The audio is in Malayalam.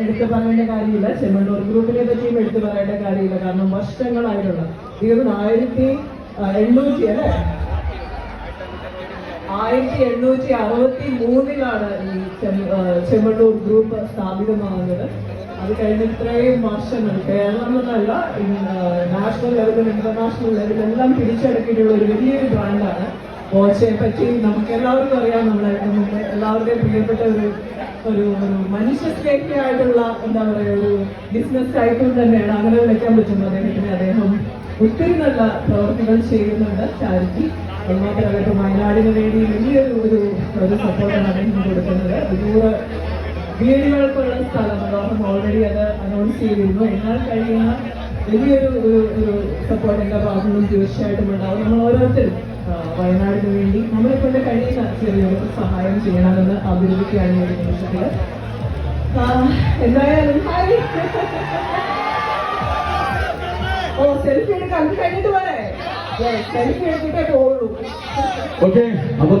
എടുത്തു പറയേണ്ട കാര്യമില്ല. ചെമ്മണ്ണൂർ ഗ്രൂപ്പിനെ പറ്റിയും എടുത്തു പറയേണ്ട കാര്യമില്ല. കാരണം വർഷങ്ങളായിട്ടുള്ള. തീർന്ന് ആയിരത്തി എണ്ണൂറ്റി അല്ലേ? ആയിരത്തി എണ്ണൂറ്റി അറുപത്തി മൂന്നിലാണ് ഈ ചെമ്മ- ചെമ്മണ്ണൂർ ഗ്രൂപ്പ് സ്ഥാപിതമാകുന്നത്. അത് കഴിഞ്ഞ ഇത്രയും വർഷങ്ങൾ കേരളം എന്നല്ല നാഷണൽ ലെവലും ഇന്റർനാഷണൽ ലെവലും എല്ലാം പിടിച്ചടക്കിയിട്ടുള്ള ഒരു വലിയൊരു ബ്രാൻഡാണ്. ഓച്ചയെ പറ്റി നമുക്ക് എല്ലാവർക്കും അറിയാം. നമ്മളായിട്ട് നമ്മുടെ എല്ലാവരുടെയും പ്രിയപ്പെട്ട ഒരു ഒരു ഒരു മനുഷ്യസ്നേഹിയായിട്ടുള്ള എന്താ പറയുക ഒരു ബിസിനസ് ടൈപ്പിൽ തന്നെയാണ് അങ്ങനെ വിളിക്കാൻ പറ്റുന്നത് അദ്ദേഹത്തിന്. അദ്ദേഹം ഒത്തിരി നല്ല പ്രവർത്തികൾ ചെയ്യുന്നുണ്ട്. ചാരിറ്റി ഇപ്പൊ വയനാടിന് വേണ്ടി വലിയൊരു ഒരു ഒരു സപ്പോർട്ടാണ് അദ്ദേഹം കൊടുക്കുന്നത്. ദൂര വീടുകൾക്കുള്ള സ്ഥലം അദ്ദേഹം ഓൾറെഡി അത് അനൗൺസ് ചെയ്തിരുന്നു. എന്നാൽ കഴിയുന്ന വലിയൊരു ഒരു ഒരു സപ്പോർട്ട് എല്ലാ ഭാഗത്തു നിന്നും തീർച്ചയായിട്ടും ഉണ്ടാവും. നമ്മൾ ഓരോരുത്തരും വയനാടിന് വേണ്ടി നമ്മളെ ചെറിയൊരു സഹായം ചെയ്യണമെന്ന് അഭ്യർത്ഥിക്കുകയാണ് ഈ ഒരു എന്തായാലും ഓ സെൽഫി എടുക്കാൻ കഴിഞ്ഞിട്ട് വരെ സെൽഫി എടുത്തിട്ടേ അപ്പൊ